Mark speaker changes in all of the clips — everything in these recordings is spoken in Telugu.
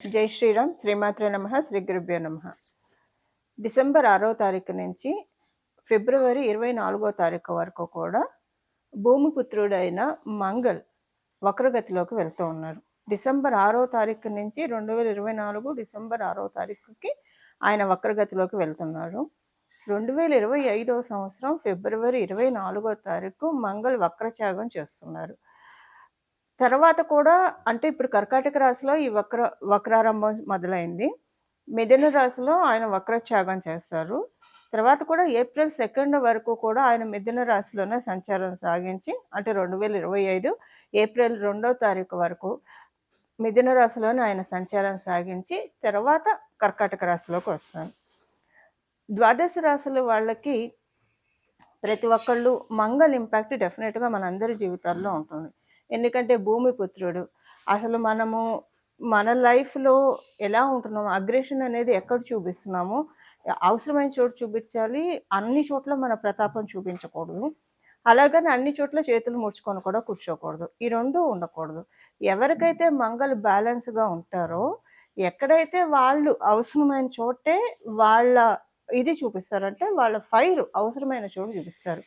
Speaker 1: జై శ్రీరామ్. శ్రీమాత్ర నమ. శ్రీ గురుభ్యో నమ. డిసెంబర్ ఆరో తారీఖు నుంచి ఫిబ్రవరి ఇరవై నాలుగో తారీఖు వరకు కూడా భూమిపుత్రుడైన మంగళ్ వక్రగతిలోకి వెళ్తూ ఉన్నారు. డిసెంబర్ ఆరో తారీఖు నుంచి రెండు వేల ఇరవై నాలుగు డిసెంబర్ ఆరో తారీఖుకి ఆయన వక్రగతిలోకి వెళ్తున్నారు. రెండు వేల ఇరవై ఐదో సంవత్సరం ఫిబ్రవరి ఇరవై నాలుగో తారీఖు మంగళ్ వక్రత్యాగం చేస్తున్నారు. తర్వాత కూడా అంటే ఇప్పుడు కర్కాటక రాశిలో ఈ వక్ర వక్రారంభం మొదలైంది. మిథున రాశిలో ఆయన వక్రత్యాగం చేస్తారు. తర్వాత కూడా ఏప్రిల్ సెకండ్ వరకు కూడా ఆయన మిథున రాశిలోనే సంచారం సాగించి అంటే రెండు వేల ఇరవై ఐదు ఏప్రిల్ రెండో తారీఖు వరకు మిథున రాశిలోనే ఆయన సంచారం సాగించి తర్వాత కర్కాటక రాశిలోకి వస్తారు ద్వాదశ రాశుల వాళ్ళకి ప్రతి ఒక్కళ్ళు మంగళ ఇంపాక్ట్ డెఫినెట్గా మనందరి జీవితాల్లో ఉంటుంది. ఎందుకంటే భూమి పుత్రుడు. అసలు మనము మన లైఫ్లో ఎలా ఉంటున్నాము అగ్రెషన్ అనేది ఎక్కడ చూపిస్తున్నాము అవసరమైన చోటు చూపించాలి. అన్ని చోట్ల మన ప్రతాపం చూపించకూడదు. అలాగని అన్ని చోట్ల చేతులు ముడుచుకొని కూడా కూర్చోకూడదు. ఈ రెండు ఉండకూడదు. ఎవరికైతే మంగళ బ్యాలెన్స్గా ఉంటారో ఎక్కడైతే వాళ్ళు అవసరమైన చోటే వాళ్ళ ఇది చూపిస్తారంటే వాళ్ళ ఫైర్ అవసరమైన చోటు చూపిస్తారు.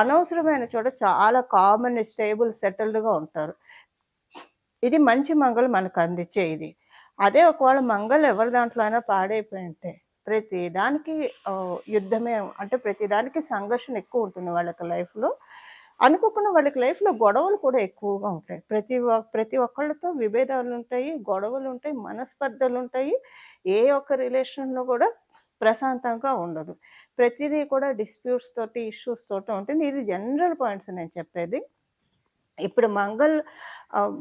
Speaker 1: అనవసరమైన చోట చాలా కామన్ స్టేబుల్ సెటిల్డ్గా ఉంటారు. ఇది మంచి మంగళం మనకు అందించే ఇది. అదే ఒకవేళ మంగళం ఎవరి దాంట్లో అయినా పాడైపోయి ఉంటే ప్రతి దానికి యుద్ధమే అంటే ప్రతిదానికి సంఘర్షణ ఎక్కువ ఉంటుంది వాళ్ళకి లైఫ్లో అనుకోకుండా వాళ్ళకి లైఫ్లో గొడవలు కూడా ఎక్కువగా ఉంటాయి. ప్రతి ప్రతి ఒక్కళ్ళతో విభేదాలు ఉంటాయి గొడవలు ఉంటాయి మనస్పర్ధలు ఉంటాయి. ఏ ఒక్క రిలేషన్లో కూడా ప్రశాంతంగా ఉండదు. ప్రతిదీ కూడా డిస్ప్యూట్స్ తోటి ఇష్యూస్ తోటి ఉంటుంది. ఇది జనరల్ పాయింట్స్ నేను చెప్పేది. ఇప్పుడు మంగళ్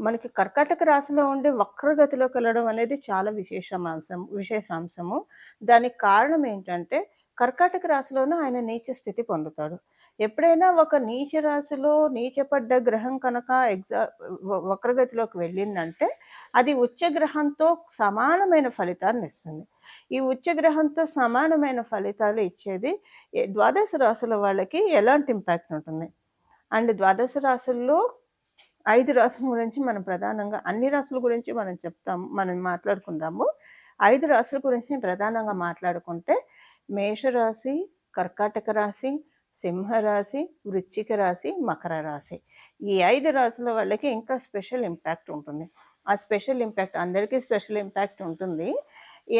Speaker 1: మనకి కర్కాటక రాశిలో ఉండి వక్రగతిలోకి వెళ్ళడం అనేది చాలా విశేషమాంశం విశేషాంశము. దానికి కారణం ఏంటంటే కర్కాటక రాశిలోనూ ఆయన నీచ స్థితి పొందుతాడు. ఎప్పుడైనా ఒక నీచ రాశిలో నీచపడ్డ గ్రహం కనుక ఎగ్జా వక్రగతిలోకి వెళ్ళిందంటే అది ఉచ్చ గ్రహంతో సమానమైన ఫలితాన్ని ఇస్తుంది. ఈ ఉచ్చ గ్రహంతో సమానమైన ఫలితాలు ఇచ్చేది ద్వాదశ రాశుల వాళ్ళకి ఎలాంటి ఇంపాక్ట్ ఉంటుంది? అండ్ ద్వాదశ రాశుల్లో ఐదు రాసుల గురించి మనం ప్రధానంగా అన్ని రాశుల గురించి మనం చెప్తాం మనం మాట్లాడుకుందాము. ఐదు రాశుల గురించి ప్రధానంగా మాట్లాడుకుంటే మేషరాశి కర్కాటక రాశి సింహరాశి వృశ్చిక రాశి మకర రాశి. ఈ ఐదు రాశుల వాళ్ళకి ఇంకా స్పెషల్ ఇంపాక్ట్ ఉంటుంది. ఆ స్పెషల్ ఇంపాక్ట్ అందరికీ స్పెషల్ ఇంపాక్ట్ ఉంటుంది.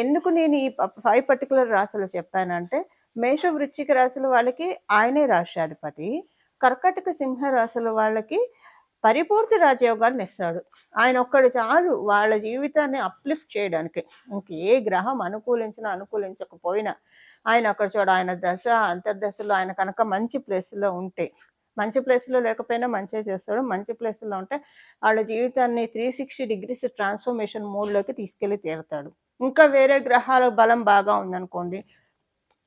Speaker 1: ఎందుకు నేను ఈ ఫైవ్ పర్టికులర్ రాశులు చెప్పానంటే మేష వృశ్చిక రాశుల వాళ్ళకి ఆయనే రాష్ట్రాధిపతి. కర్కటక సింహ రాశుల వాళ్ళకి పరిపూర్తి రాజయోగాన్ని ఇస్తాడు. ఆయన ఒక్కడు చాలు వాళ్ళ జీవితాన్ని అప్లిఫ్ట్ చేయడానికి. ఇంక ఏ గ్రహం అనుకూలించినా అనుకూలించకపోయినా ఆయన అక్కడ చూడ ఆయన దశ అంతర్దశలో ఆయన కనుక మంచి ప్లేస్లో ఉంటే మంచి ప్లేస్లో లేకపోయినా మంచిగా చేస్తాడు. మంచి ప్లేస్లో ఉంటే వాళ్ళ జీవితాన్ని త్రీ సిక్స్టీ డిగ్రీస్ ట్రాన్స్ఫర్మేషన్ మోడ్లోకి తీసుకెళ్ళి తీరుతాడు. ఇంకా వేరే గ్రహాల బలం బాగా ఉందనుకోండి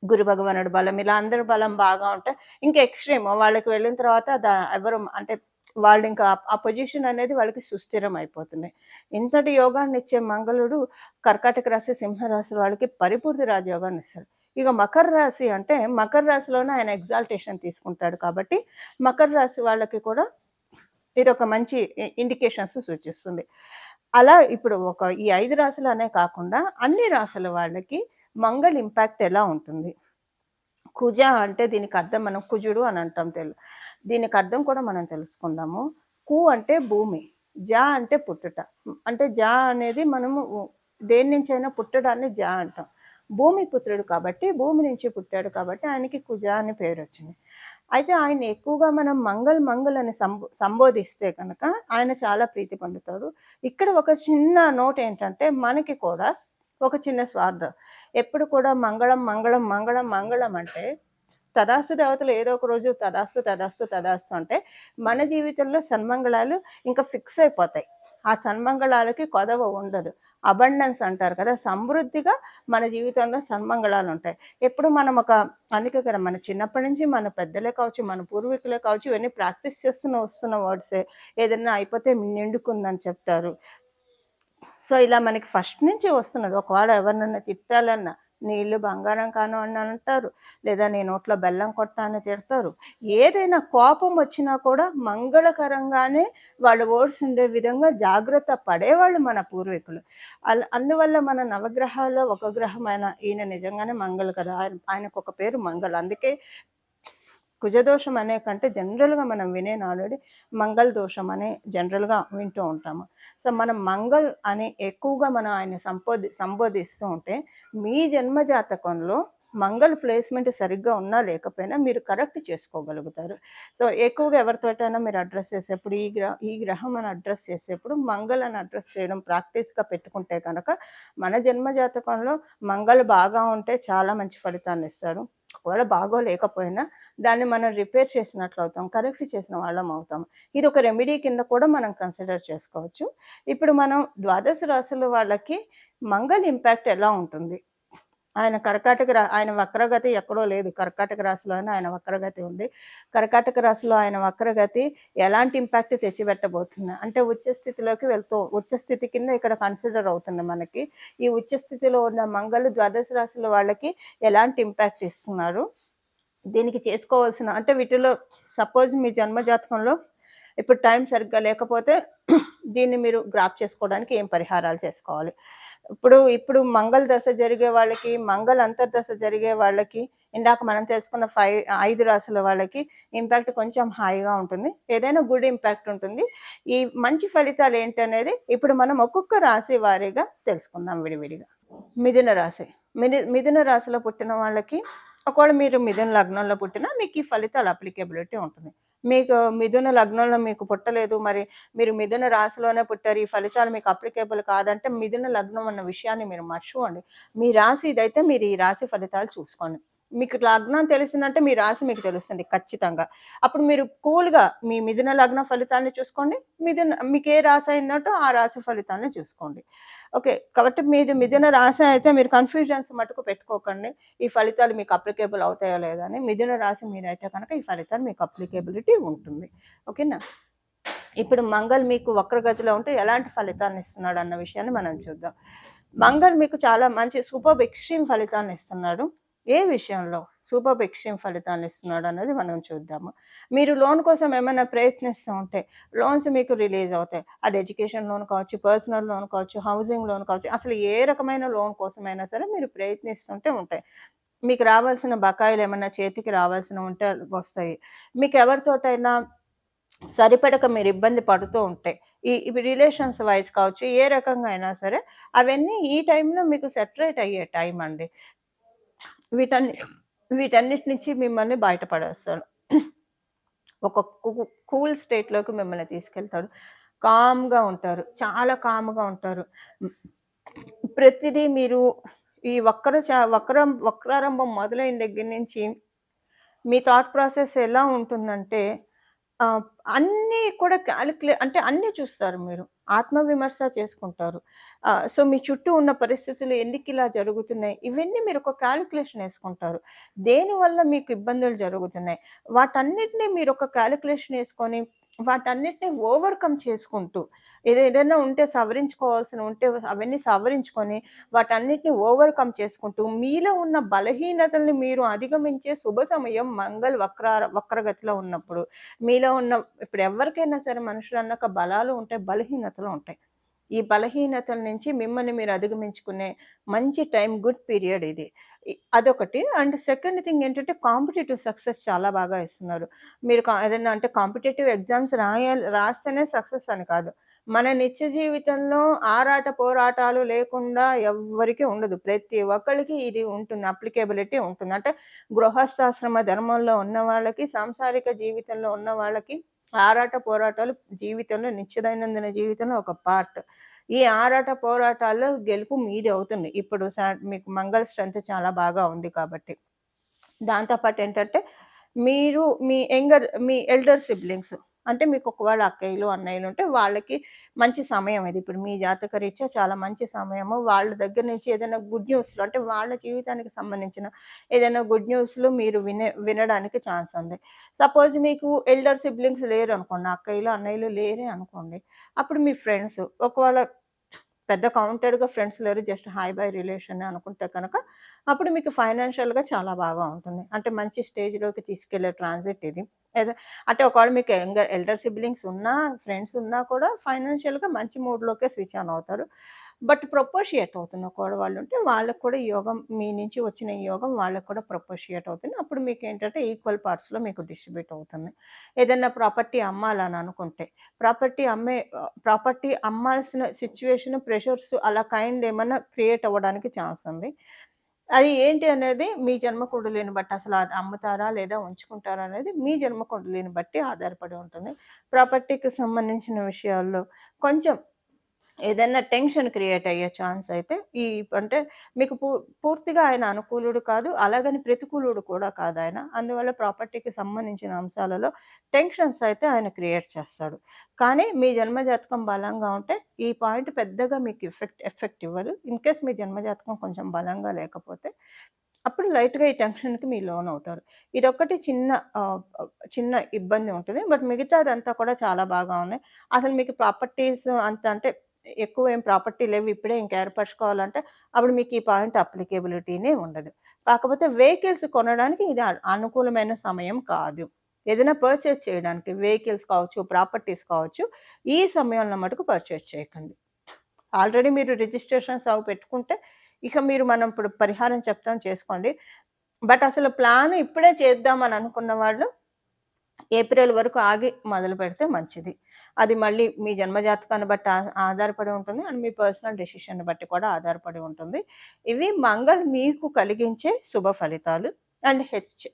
Speaker 1: గురు భగవానుడు బలం ఇలా అందరి బలం బాగా ఉంటే ఇంకా ఎక్స్ట్రీమ్ వాళ్ళకి వెళ్ళిన తర్వాత దా- ఎవరు అంటే వాళ్ళు ఇంకా ఆ- ఆ పొజిషన్ అనేది వాళ్ళకి సుస్థిరం అయిపోతుంది. ఇంతటి యోగాన్ని ఇచ్చే మంగళుడు కర్కాటక రాశి సింహరాశి వాళ్ళకి పరిపూర్తి రాజయోగాన్ని ఇస్తాడు. ఇక మకర రాశి అంటే మకర రాశిలోనే ఆయన ఎగ్జాల్టేషన్ తీసుకుంటాడు కాబట్టి మకర రాశి వాళ్ళకి కూడా ఇది ఒక మంచి ఇండికేషన్స్ సూచిస్తుంది. అలా ఇప్పుడు ఒక ఈ ఐదు రాశులు అనే కాకుండా అన్ని రాశుల వాళ్ళకి మంగళ ఇంపాక్ట్ ఎలా ఉంటుంది? కుజ అంటే దీనికి అర్థం మనం కుజుడు అని అంటాం తెలు దీనికి అర్థం కూడా మనం తెలుసుకుందాము. కు అంటే భూమి జా అంటే పుట్టుట. అంటే జా అనేది మనము దేని నుంచి అయినా పుట్టడాన్ని జా అంటాం. భూమి పుత్రుడు కాబట్టి భూమి నుంచి పుట్టాడు కాబట్టి ఆయనకి కుజ అని పేరు వచ్చింది. అయితే ఆయన ఎక్కువగా మనం మంగళ్ మంగళ్ అని సంబో సంబోధిస్తే కనుక ఆయన చాలా ప్రీతి పొందుతాడు. ఇక్కడ ఒక చిన్న నోట్ ఏంటంటే మనకి కూడా ఒక చిన్న స్వార్థం. ఎప్పుడు కూడా మంగళం మంగళం మంగళం మంగళం అంటే తదాస్తు దేవతలు ఏదో ఒక రోజు తదాస్తు తదాస్తు తదాస్తు అంటే మన జీవితంలో సన్మంగళాలు ఇంకా ఫిక్స్ అయిపోతాయి. ఆ సన్మంగళాలకి కొదవ ఉండదు. అబండెన్స్ అంటారు కదా సమృద్ధిగా మన జీవితంలో సన్మంగళాలు ఉంటాయి. ఎప్పుడు మనం ఒక అందుకే కదా మన చిన్నప్పటి నుంచి మన పెద్దలే కావచ్చు మన పూర్వీకులే కావచ్చు ఇవన్నీ ప్రాక్టీస్ చేస్తున్న వస్తున్న వర్డ్సే ఏదైనా అయిపోతే నిండుకుందని చెప్తారు. సో ఇలా మనకి ఫస్ట్ నుంచి వస్తున్నది ఒకవేళ ఎవరినన్నా తిట్టాలన్నా నీళ్ళు బంగారం కాను అని అంటారు. లేదా నీ నోట్లో బెల్లం కొట్టా అని తిడతారు. ఏదైనా కోపం వచ్చినా కూడా మంగళకరంగానే వాళ్ళు ఓట్స్ విధంగా జాగ్రత్త పడేవాళ్ళు మన పూర్వీకులు. అందువల్ల మన నవగ్రహాల్లో ఒక గ్రహమైన ఈయన నిజంగానే మంగళ కదా. ఆయన ఆయనకు ఒక పేరు మంగళ. అందుకే కుజదోషం అనే కంటే జనరల్గా మనం వినే ఆల్రెడీ మంగళ దోషం అనే జనరల్గా వింటూ ఉంటాము. సో మనం మంగళ్ అని ఎక్కువగా మనం ఆయన సంబోధి సంబోధిస్తూ ఉంటే మీ జన్మ జాతకంలో మంగళ ప్లేస్మెంట్ సరిగ్గా ఉన్నా లేకపోయినా మీరు కరెక్ట్ చేసుకోగలుగుతారు. సో ఎక్కువగా ఎవరితోటైనా మీరు అడ్రస్ చేసేప్పుడు ఈ గ్రహ ఈ గ్రహం అని అడ్రస్ చేసేప్పుడు మంగళ అని అడ్రస్ చేయడం ప్రాక్టీస్గా పెట్టుకుంటే కనుక మన జన్మ జాతకంలో మంగళ బాగా ఉంటే చాలా మంచి ఫలితాన్ని ఇస్తాడు ఒకవేళ బాగోలేకపోయినా దాన్ని మనం రిపేర్ చేసినట్లు అవుతాం కరెక్ట్ చేసిన వాళ్ళం అవుతాం. ఇది ఒక రెమెడీ కింద కూడా మనం కన్సిడర్ చేసుకోవచ్చు. ఇప్పుడు మనం ద్వాదశ రాశుల వాళ్ళకి మంగళ ఇంపాక్ట్ ఎలా ఉంటుంది? ఆయన కర్కాటక రా ఆయన వక్రగతి ఎక్కడో లేదు. కర్కాటక రాశిలోనే ఆయన వక్రగతి ఉంది. కర్కాటక రాశిలో ఆయన వక్రగతి ఎలాంటి ఇంపాక్ట్ తెచ్చిపెట్టబోతుంది? అంటే ఉచ్చస్థితిలోకి వెళ్తూ ఉచ్చస్థితి కింద ఇక్కడ కన్సిడర్ అవుతుంది మనకి. ఈ ఉచ్చస్థితిలో ఉన్న మంగళ ద్వాదశ రాశుల వాళ్ళకి ఎలాంటి ఇంపాక్ట్ ఇస్తున్నారు? దీనికి చేసుకోవాల్సిన అంటే వీటిలో సపోజ్ మీ జన్మ జాతకంలో ఇప్పుడు టైం సరిగ్గా లేకపోతే దీన్ని మీరు గ్రాప్ చేసుకోవడానికి ఏం పరిహారాలు చేసుకోవాలి? ఇప్పుడు ఇప్పుడు మంగళ దశ జరిగే వాళ్ళకి మంగళ అంతర్దశ జరిగే వాళ్ళకి ఇందాక మనం తెలుసుకున్న ఫైవ్ ఐదు రాసుల వాళ్ళకి ఇంపాక్ట్ కొంచెం హాయిగా ఉంటుంది. ఏదైనా గుడ్ ఇంపాక్ట్ ఉంటుంది. ఈ మంచి ఫలితాలు ఏంటనేది ఇప్పుడు మనం ఒక్కొక్క రాశి వారీగా తెలుసుకుందాం విడివిడిగా. మిథున రాశి. మిథు మిథున రాశిలో పుట్టిన వాళ్ళకి ఒకవేళ మీరు మిథున లగ్నంలో పుట్టినా మీకు ఈ ఫలితాలు అప్లికేబిలిటీ ఉంటుంది. మీకు మిథున లగ్నంలో మీకు పుట్టలేదు. మరి మీరు మిథున రాశిలోనే పుట్టారు. ఈ ఫలితాలు మీకు అప్లికేబుల్ కాదంటే మిథున లగ్నం అన్న విషయాన్ని మీరు మర్చిపోండి. మీ రాశి ఇదైతే మీరు ఈ రాశి ఫలితాలు చూసుకోండి. మీకు లగ్నం తెలిసిందంటే మీ రాశి మీకు తెలుస్తుంది ఖచ్చితంగా. అప్పుడు మీరు కూల్గా మీ మిథున లగ్న ఫలితాన్ని చూసుకోండి. మిథున మీకు ఏ రాశి అయిందంటో ఆ రాశి ఫలితాన్ని చూసుకోండి. ఓకే కాబట్టి మీది మిథున రాశి అయితే మీరు కన్ఫ్యూజన్స్ మటుకు పెట్టుకోకండి. ఈ ఫలితాలు మీకు అప్లికేబుల్ అవుతాయో లేదా అని మిథున రాశి మీరైతే కనుక ఈ ఫలితాలు మీకు అప్లికేబిలిటీ ఉంటుంది. ఓకేనా? ఇప్పుడు మంగళ్ మీకు వక్రగతిలో ఉంటే ఎలాంటి ఫలితాన్ని ఇస్తున్నాడు అన్న విషయాన్ని మనం చూద్దాం. మంగళ్ మీకు చాలా మంచి సూపర్ ఎక్స్ట్రీమ్ ఫలితాన్ని ఇస్తున్నాడు. ఏ విషయంలో సూపర్ ఎక్స్ట్రీమ్ ఫలితాన్ని ఇస్తున్నాడు అన్నది మనం చూద్దాము. మీరు లోన్ కోసం ఏమైనా ప్రయత్నిస్తూ ఉంటే లోన్స్ మీకు రిలీజ్ అవుతాయి. అది ఎడ్యుకేషన్ లోన్ కావచ్చు పర్సనల్ లోన్ కావచ్చు హౌసింగ్ లోన్ కావచ్చు అసలు ఏ రకమైన లోన్ కోసమైనా సరే మీరు ప్రయత్నిస్తుంటే ఉంటాయి. మీకు రావాల్సిన బకాయిలు ఏమైనా చేతికి రావాల్సిన ఉంటే వస్తాయి. మీకు ఎవరితోటైనా సరిపడక మీరు ఇబ్బంది పడుతూ ఉంటాయి ఈ ఇవి రిలేషన్స్ వైజ్ కావచ్చు ఏ రకంగా అయినా సరే అవన్నీ ఈ టైంలో మీకు సెటరేట్ అయ్యే టైం అండి. వీటన్ని వీటన్నిటి నుంచి మిమ్మల్ని బయటపడేస్తాడు ఒక కూల్ స్టేట్లోకి మిమ్మల్ని తీసుకెళ్తాడు కామ్గా ఉంటారు. చాలా కామ్గా ఉంటారు. ప్రతిదీ మీరు ఈ వక్ర వక్ర వక్రం వక్రారంభం మొదలైన దగ్గర నుంచి మీ థాట్ ప్రాసెస్ ఎలా ఉంటుందంటే అన్నీ కూడా క్యాలిక్యులే అంటే అన్నీ చూస్తారు మీరు. ఆత్మవిమర్శ చేసుకుంటారు. సో మీ చుట్టూ ఉన్న పరిస్థితులు ఎందుకు ఇలా జరుగుతున్నాయి? ఇవన్నీ మీరు ఒక క్యాలిక్యులేషన్ వేసుకుంటారు. దేనివల్ల మీకు ఇబ్బందులు జరుగుతున్నాయి? వాటన్నిటిని మీరు ఒక క్యాలిక్యులేషన్ వేసుకొని వాటన్నిటిని ఓవర్కమ్ చేసుకుంటూ ఏదైనా ఉంటే సవరించుకోవాల్సిన ఉంటే అవన్నీ సవరించుకొని వాటన్నిటిని ఓవర్కమ్ చేసుకుంటూ మీలో ఉన్న బలహీనతల్ని మీరు అధిగమించే శుభ సమయం మంగళ వక్ర వక్రగతిలో ఉన్నప్పుడు మీలో ఉన్న ఇప్పుడు ఎవరికైనా సరే మనుషులు అన్నాక బలాలు ఉంటాయి బలహీనతలు ఉంటాయి. ఈ బలహీనతల నుంచి మిమ్మల్ని మీరు అధిగమించుకునే మంచి టైం గుడ్ పీరియడ్ ఇది. అదొకటి. అండ్ సెకండ్ థింగ్ ఏంటంటే కాంపిటేటివ్ సక్సెస్ చాలా బాగా ఇస్తున్నారు. మీరు కా- ఏదైనా అంటే కాంపిటేటివ్ ఎగ్జామ్స్ రాయాలి రాస్తేనే సక్సెస్ అని కాదు. మన నిత్య జీవితంలో ఆరాట పోరాటాలు లేకుండా ఎవ్వరికీ ఉండదు. ప్రతి ఒక్కరికి ఇది ఉంటుంది. అప్లికేబిలిటీ ఉంటుంది. అంటే గృహస్థాశ్రమ ధర్మంలో ఉన్న వాళ్ళకి సాంసారిక జీవితంలో ఉన్న వాళ్ళకి ఆరాట పోరాటాలు జీవితంలో నిత్యదైనందిన జీవితంలో ఒక పార్ట్ ఈ ఆరాట పోరాటాల్లో గెలుపు మీది అవుతుంది. ఇప్పుడు మీకు మంగళ స్ట్రెంత్ చాలా బాగా ఉంది కాబట్టి. దాంతోపాటు ఏంటంటే మీరు మీ యంగర్ మీ ఎల్డర్ సిబ్లింగ్స్ అంటే మీకు ఒకవేళ అక్కయ్యలు అన్నయ్యలు ఉంటే వాళ్ళకి మంచి సమయం ఇది. ఇప్పుడు మీ జాతక రీత్యా చాలా మంచి సమయము. వాళ్ళ దగ్గర నుంచి ఏదైనా గుడ్ న్యూస్లు అంటే వాళ్ళ జీవితానికి సంబంధించిన ఏదైనా గుడ్ న్యూస్లు మీరు వినే వినడానికి ఛాన్స్ ఉంది. సపోజ్ మీకు ఎల్డర్ సిబ్లింగ్స్ లేరు అనుకోండి అక్కయ్యలు అన్నయ్యలు లేరే అనుకోండి అప్పుడు మీ ఫ్రెండ్స్ ఒకవేళ పెద్ద కౌంటెడ్గా ఫ్రెండ్స్ లేరు జస్ట్ హాయ్ బై రిలేషన్ అనుకుంటే కనుక అప్పుడు మీకు ఫైనాన్షియల్గా చాలా బాగా ఉంటుంది. అంటే మంచి స్టేజ్లోకి తీసుకెళ్ళే ట్రాన్సిట్ ఇది. అంటే ఒకవేళ మీకు యంగర్ ఎల్డర్ సిబ్లింగ్స్ ఉన్నా ఫ్రెండ్స్ ఉన్నా కూడా ఫైనాన్షియల్గా మంచి మూడ్లోకే స్విచ్ ఆన్ అవుతారు. బట్ ప్రొపోషియేట్ అవుతున్న కూడా వాళ్ళు ఉంటే వాళ్ళకు కూడా యోగం మీ నుంచి వచ్చిన యోగం వాళ్ళకు కూడా ప్రొపోషియేట్ అవుతుంది. అప్పుడు మీకు ఏంటంటే ఈక్వల్ పార్ట్స్లో మీకు డిస్ట్రిబ్యూట్ అవుతుంది. ఏదైనా ప్రాపర్టీ అమ్మాలని అనుకుంటే ప్రాపర్టీ అమ్మే ప్రాపర్టీ అమ్మాల్సిన సిచ్యువేషన్ ప్రెషర్స్ అలా కైండ్ ఏమైనా క్రియేట్ అవ్వడానికి ఛాన్స్ ఉంది. అది ఏంటి అనేది మీ జన్మకుండలిని బట్టి అసలు అది అమ్ముతారా లేదా ఉంచుకుంటారా అనేది మీ జన్మకుండలిని బట్టి ఆధారపడి ఉంటుంది. ప్రాపర్టీకి సంబంధించిన విషయాల్లో కొంచెం ఏదైనా టెన్షన్ క్రియేట్ అయ్యే ఛాన్స్ అయితే ఈ అంటే మీకు పూ పూర్తిగా ఆయన అనుకూలుడు కాదు అలాగని ప్రతికూలుడు కూడా కాదు ఆయన. అందువల్ల ప్రాపర్టీకి సంబంధించిన అంశాలలో టెన్షన్స్ అయితే ఆయన క్రియేట్ చేస్తాడు. కానీ మీ జన్మజాతకం బలంగా ఉంటే ఈ పాయింట్ పెద్దగా మీకు ఎఫెక్ట్ ఎఫెక్ట్ ఇవ్వదు. ఇన్ కేస్ మీ జన్మజాతకం కొంచెం బలంగా లేకపోతే అప్పుడు లైట్గా ఈ టెన్షన్కి మీ లోన్ అవుతారు. ఇదొక్కటి చిన్న చిన్న ఇబ్బంది ఉంటుంది. బట్ మిగతాదంతా కూడా చాలా బాగా ఉన్నాయి. అసలు మీకు ప్రాపర్టీస్ అంత అంటే ఎక్కువ ఏం ప్రాపర్టీ లేవు ఇప్పుడే ఇంకా ఏర్పరచుకోవాలంటే అప్పుడు మీకు ఈ పాయింట్ అప్లికేబిలిటీనే ఉండదు. కాకపోతే వెహికల్స్ కొనడానికి ఇది అనుకూలమైన సమయం కాదు. ఏదైనా పర్చేస్ చేయడానికి వెహికల్స్ కావచ్చు ప్రాపర్టీస్ కావచ్చు ఈ సమయంలో మటుకు పర్చేస్ చేయకండి. ఆల్రెడీ మీరు రిజిస్ట్రేషన్స్ అవి పెట్టుకుంటే ఇక మీరు మనం ఇప్పుడు పరిహారం చెప్తాం చేసుకోండి. బట్ అసలు ప్లాన్ ఇప్పుడే చేద్దామని అనుకున్న వాళ్ళు ఏప్రిల్ వరకు ఆగి మొదలు పెడితే మంచిది. అది మళ్ళీ మీ జన్మజాతకాన్ని బట్టి ఆధారపడి ఉంటుంది అండ్ మీ పర్సనల్ డెసిషన్ బట్టి కూడా ఆధారపడి ఉంటుంది. ఇవి మంగళ్ మీకు కలిగించే శుభ ఫలితాలు అండ్ హెచ్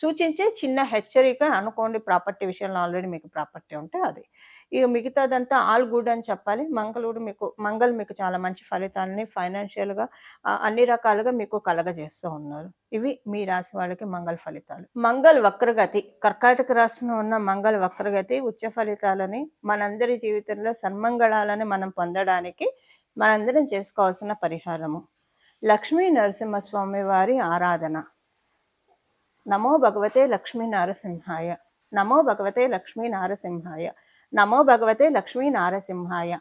Speaker 1: సూచించే చిన్న హెచ్చరిక అనుకోండి ప్రాపర్టీ విషయంలో ఆల్రెడీ మీకు ప్రాపర్టీ ఉంటే అది. ఇక మిగతాదంతా ఆల్ గుడ్ అని చెప్పాలి. మంగళుడు మీకు మంగళ్ మీకు చాలా మంచి ఫలితాలని ఫైనాన్షియల్గా అన్ని రకాలుగా మీకు కలగజేస్తూ ఉన్నారు. ఇవి మీ రాశి వాళ్ళకి మంగళ ఫలితాలు. మంగళ వక్రగతి కర్కాటక రాశిలో ఉన్న మంగళ వక్రగతి ఉచ్చ ఫలితాలని మనందరి జీవితంలో సన్మంగళాలని మనం పొందడానికి మనందరం చేసుకోవాల్సిన పరిహారము. లక్ష్మీ నరసింహస్వామి వారి ఆరాధన. నమో భగవతే లక్ష్మీ నారసింహాయ. నమో భగవతే లక్ష్మీ నారసింహాయ. నమో భగవతే లక్ష్మీ నారసింహాయ.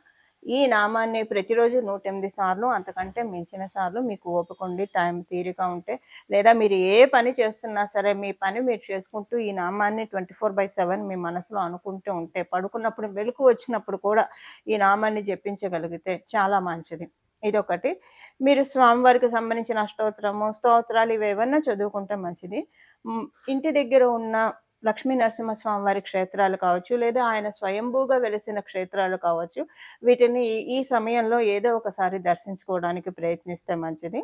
Speaker 1: ఈ నామాన్ని ప్రతిరోజు నూట ఎనిమిది సార్లు అంతకంటే మించిన సార్లు మీకు ఓపికండి టైం తీరిక ఉంటే లేదా మీరు ఏ పని చేస్తున్నా సరే మీ పని మీరు చేసుకుంటూ ఈ నామాన్ని ట్వంటీ ఫోర్ బై సెవెన్ మీ మనసులో అనుకుంటూ ఉంటే పడుకున్నప్పుడు వెలుకు వచ్చినప్పుడు కూడా ఈ నామాన్ని జపించగలిగితే చాలా మంచిది. ఇదొకటి. మీరు స్వామివారికి సంబంధించిన అష్టోత్తరము స్తోత్రాలు ఇవి ఏమన్నా చదువుకుంటే మంచిది. ఇంటి దగ్గర ఉన్న లక్ష్మీ నరసింహస్వామి వారి క్షేత్రాలు కావచ్చు లేదా ఆయన స్వయంభూగా వెలిసిన క్షేత్రాలు కావచ్చు వీటిని ఈ- ఈ సమయంలో ఏదో ఒకసారి దర్శించుకోవడానికి ప్రయత్నిస్తే మంచిది.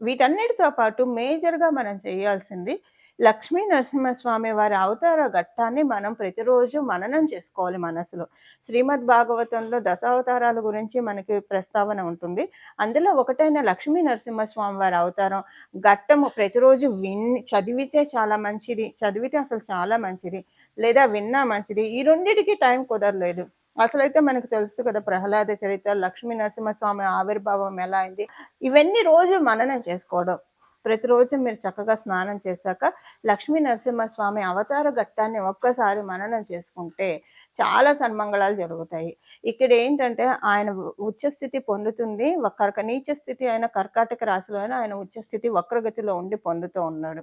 Speaker 1: వీటన్నిటితో పాటు మేజర్గా మనం చేయాల్సింది లక్ష్మీ నరసింహస్వామి వారి అవతార ఘట్టాన్ని మనం ప్రతిరోజు మననం చేసుకోవాలి మనసులో. శ్రీమద్ భాగవతంలో దశావతారాల గురించి మనకి ప్రస్తావన ఉంటుంది. అందులో ఒకటైన లక్ష్మీ నరసింహస్వామి వారి అవతారం ఘట్టము ప్రతిరోజు విన్ చదివితే చాలా మంచిది చదివితే అసలు చాలా మంచిది లేదా విన్నా మంచిది. ఈ రెండింటికి టైం కుదరలేదు. అసలైతే మనకు తెలుసు కదా ప్రహ్లాద చరిత్ర లక్ష్మీ నరసింహస్వామి ఆవిర్భావం ఎలా అయింది. ఇవన్నీ రోజు మననం చేసుకోవడం. ప్రతిరోజు మీరు చక్కగా స్నానం చేశాక లక్ష్మీ నరసింహస్వామి అవతార ఘట్టాన్ని ఒక్కసారి మననం చేసుకుంటే చాలా సన్మంగళాలు జరుగుతాయి. ఇక్కడ ఏంటంటే ఆయన ఉచ్చస్థితి పొందుతుంది కర్క నీచ స్థితి అయిన కర్కాటక రాశిలో అయినా ఆయన ఉచ్చస్థితి వక్రగతిలో ఉండి పొందుతూ ఉన్నాడు.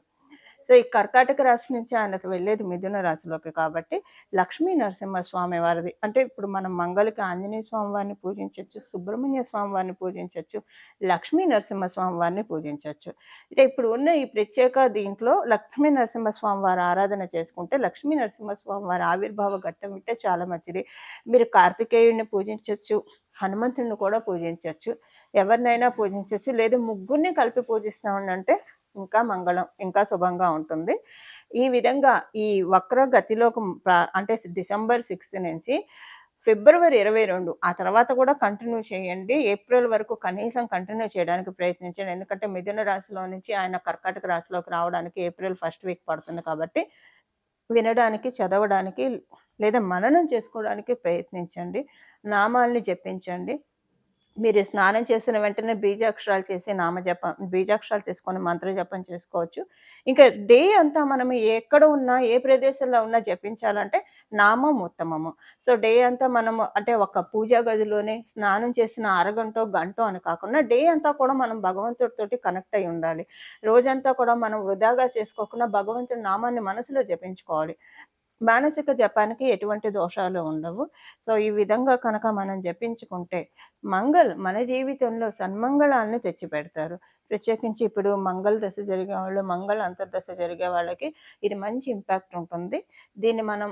Speaker 1: సో ఈ కర్కాటక రాశి నుంచి ఆయనకు వెళ్ళేది మిథున రాశిలోకి కాబట్టి లక్ష్మీ నరసింహస్వామి వారిది. అంటే ఇప్పుడు మనం మంగళకి ఆంజనేయ స్వామి వారిని పూజించవచ్చు సుబ్రహ్మణ్య స్వామి వారిని పూజించవచ్చు లక్ష్మీ నరసింహస్వామి వారిని పూజించవచ్చు అంటే ఇప్పుడు ఉన్న ఈ ప్రత్యేక దీంట్లో లక్ష్మీ నరసింహస్వామి వారి ఆరాధన చేసుకుంటే లక్ష్మీ నరసింహస్వామి వారి ఆవిర్భావ ఘట్టం ఉంటే చాలా మంచిది. మీరు కార్తికేయుడిని పూజించవచ్చు హనుమంతుడిని కూడా పూజించవచ్చు ఎవరినైనా పూజించవచ్చు లేదా ముగ్గురిని కలిపి పూజిస్తామంటే ఇంకా మంగళం ఇంకా శుభంగా ఉంటుంది. ఈ విధంగా ఈ వక్ర గతిలోకి అంటే డిసెంబర్ సిక్స్త్ నుంచి ఫిబ్రవరి ఇరవై రెండు ఆ తర్వాత కూడా కంటిన్యూ చేయండి. ఏప్రిల్ వరకు కనీసం కంటిన్యూ చేయడానికి ప్రయత్నించండి. ఎందుకంటే మిథున రాశిలో నుంచి ఆయన కర్కాటక రాశిలోకి రావడానికి ఏప్రిల్ ఫస్ట్ వీక్ పడుతుంది కాబట్టి వినడానికి చదవడానికి లేదా మననం చేసుకోవడానికి ప్రయత్నించండి. నామాల్ని జపించండి. మీరు స్నానం చేసిన వెంటనే బీజాక్షరాలు చేసి నామజపం బీజాక్షరాలు చేసుకొని మంత్ర జపం చేసుకోవచ్చు. ఇంకా డే అంతా మనం ఎక్కడ ఉన్నా ఏ ప్రదేశంలో ఉన్నా జపించాలంటే నామం ఉత్తమము. సో డే అంతా మనము అంటే ఒక పూజా గదిలోనే స్నానం చేసిన అరగంట గంట అని కాకుండా డే అంతా కూడా మనం భగవంతుడితోటి కనెక్ట్ అయి ఉండాలి. రోజంతా కూడా మనం వృధాగా చేసుకోకుండా భగవంతుడి నామాన్ని మనసులో జపించుకోవాలి. మానసిక జపానికి ఎటువంటి దోషాలు ఉండవు. సో ఈ విధంగా కనుక మనం జపించుకుంటే మంగళ్ మన జీవితంలో సన్మంగళాన్ని తెచ్చిపెడతారు. ప్రత్యేకించి ఇప్పుడు మంగళ దశ జరిగే వాళ్ళు మంగళ అంతర్దశ జరిగే వాళ్ళకి ఇది మంచి ఇంపాక్ట్ ఉంటుంది. దీన్ని మనం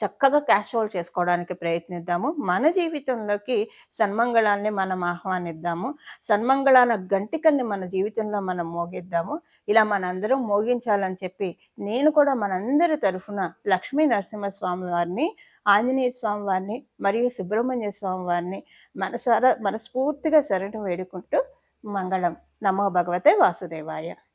Speaker 1: చక్కగా క్యాష్ హోల్డ్ చేసుకోవడానికి ప్రయత్నిద్దాము. మన జీవితంలోకి సన్మంగళాన్ని మనం ఆహ్వానిద్దాము. సన్మంగళాన గంటికల్ని మన జీవితంలో మనం మోగిద్దాము. ఇలా మనందరం మోగించాలని చెప్పి నేను కూడా మనందరి తరఫున లక్ష్మీ నరసింహస్వామి వారిని ఆంజనేయ స్వామి వారిని మరియు సుబ్రహ్మణ్య స్వామి వారిని మనసారా మనస్ఫూర్తిగా శరణు వేడుకుంటూ మంగళం. నమో భగవతే వాసుదేవాయ.